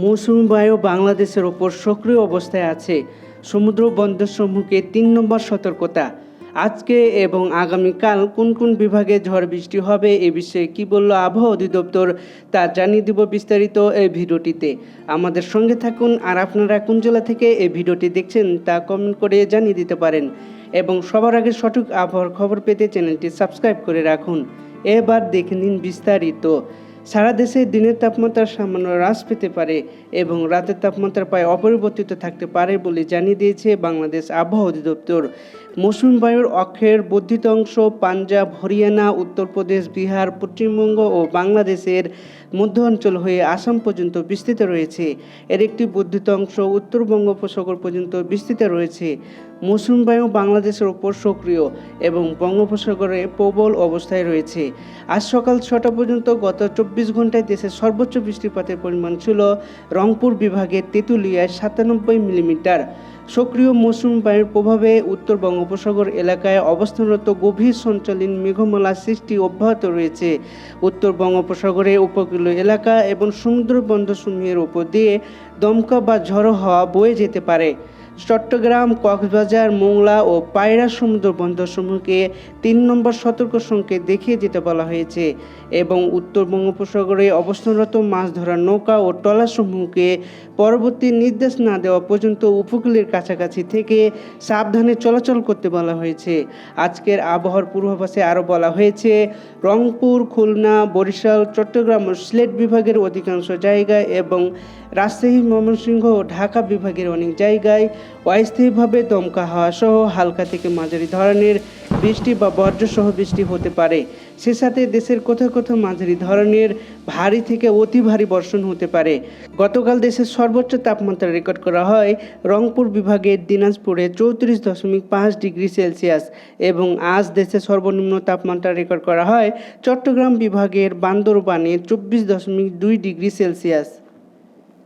মৌসুমী বায়ু বাংলাদেশের ওপর সক্রিয় অবস্থায় আছে। সমুদ্র বন্দর সমূহকে তিন নম্বর সতর্কতা। আজকে এবং আগামীকাল কোন কোন বিভাগে ঝড় বৃষ্টি হবে এ বিষয়ে কি বলল আবহাওয়া অধিদপ্তর তা জানিয়ে দিব বিস্তারিত এই ভিডিওটিতে। আমাদের সঙ্গে থাকুন আর আপনারা কোন জেলা থেকে এই ভিডিওটি দেখছেন তা কমেন্ট করে জানিয়ে দিতে পারেন। এবং সবার আগে সঠিক আবহাওয়ার খবর পেতে চ্যানেলটি সাবস্ক্রাইব করে রাখুন। এবার দেখে নিন বিস্তারিত। সারা দেশে দিনের তাপমাত্রা সামান্য হ্রাস পেতে পারে এবং রাতের তাপমাত্রা প্রায় অপরিবর্তিত থাকতে পারে বলে জানিয়ে দিয়েছে বাংলাদেশ আবহাওয়া অধিদপ্তর। মৌসুমী বায়ুর অক্ষের বর্ধিত অংশ পাঞ্জাব, হরিয়ানা, উত্তরপ্রদেশ, বিহার, পশ্চিমবঙ্গ ও বাংলাদেশের মধ্য অঞ্চল হয়ে আসাম পর্যন্ত বিস্তৃত রয়েছে। এর একটি বর্ধিত অংশ উত্তর বঙ্গোপসাগর পর্যন্ত বিস্তৃত রয়েছে। মৌসুম বায়ু বাংলাদেশের ওপর সক্রিয় এবং বঙ্গোপসাগরে প্রবল অবস্থায় রয়েছে। আজ সকাল ছটা পর্যন্ত গত চব্বিশ ঘন্টায় দেশের সর্বোচ্চ বৃষ্টিপাতের পরিমাণ ছিল রংপুর বিভাগের তেঁতুলিয়ায় সাতানব্বই মিলিমিটার। সক্রিয় মৌসুম বায়ুর প্রভাবে উত্তর বঙ্গোপসাগর এলাকায় অবস্থানরত গভীর সঞ্চালীন মেঘমালা সৃষ্টি অব্যাহত রয়েছে। উত্তর বঙ্গোপসাগরে উপকূলীয় এলাকা এবং সমুদ্র বন্দরসমূহের উপর দিয়ে দমকা বা ঝড়ো হওয়া বয়ে যেতে পারে। চট্টগ্রাম, কক্সবাজার, মোংলা ও পায়রা সমুদ্র বন্দরসমূহকে তিন নম্বর সতর্ক সংকেত দেখিয়ে যেতে বলা হয়েছে এবং উত্তর বঙ্গোপসাগরে অবস্থানরত মাছ ধরার নৌকা ও ট্রলারসমূহকে পরবর্তী নির্দেশ না দেওয়া পর্যন্ত উপকূলের কাছাকাছি থেকে সাবধানে চলাচল করতে বলা হয়েছে। আজকের আবহাওয়ার পূর্বাভাসে আরও বলা হয়েছে, রংপুর, খুলনা, বরিশাল, চট্টগ্রাম ও সিলেট বিভাগের অধিকাংশ জায়গায় এবং রাজশাহী, ময়মনসিংহ ও ঢাকা বিভাগের অনেক জায়গায় অস্থায়ীভাবে দমকা হাওয়া সহ হালকা থেকে মাঝারি ধরনের বৃষ্টি বা বজ্রসহ বৃষ্টি হতে পারে। সে সাথে দেশের কোথাও কোথাও মাঝারি ধরনের ভারী থেকে অতি ভারী বর্ষণ হতে পারে। গতকাল দেশের সর্বোচ্চ তাপমাত্রা রেকর্ড করা হয় রংপুর বিভাগের দিনাজপুরে চৌত্রিশ দশমিক পাঁচ ডিগ্রি সেলসিয়াস এবং আজ দেশের সর্বনিম্ন তাপমাত্রা রেকর্ড করা হয় চট্টগ্রাম বিভাগের বান্দরবানে চব্বিশ দশমিক দুই ডিগ্রি সেলসিয়াস।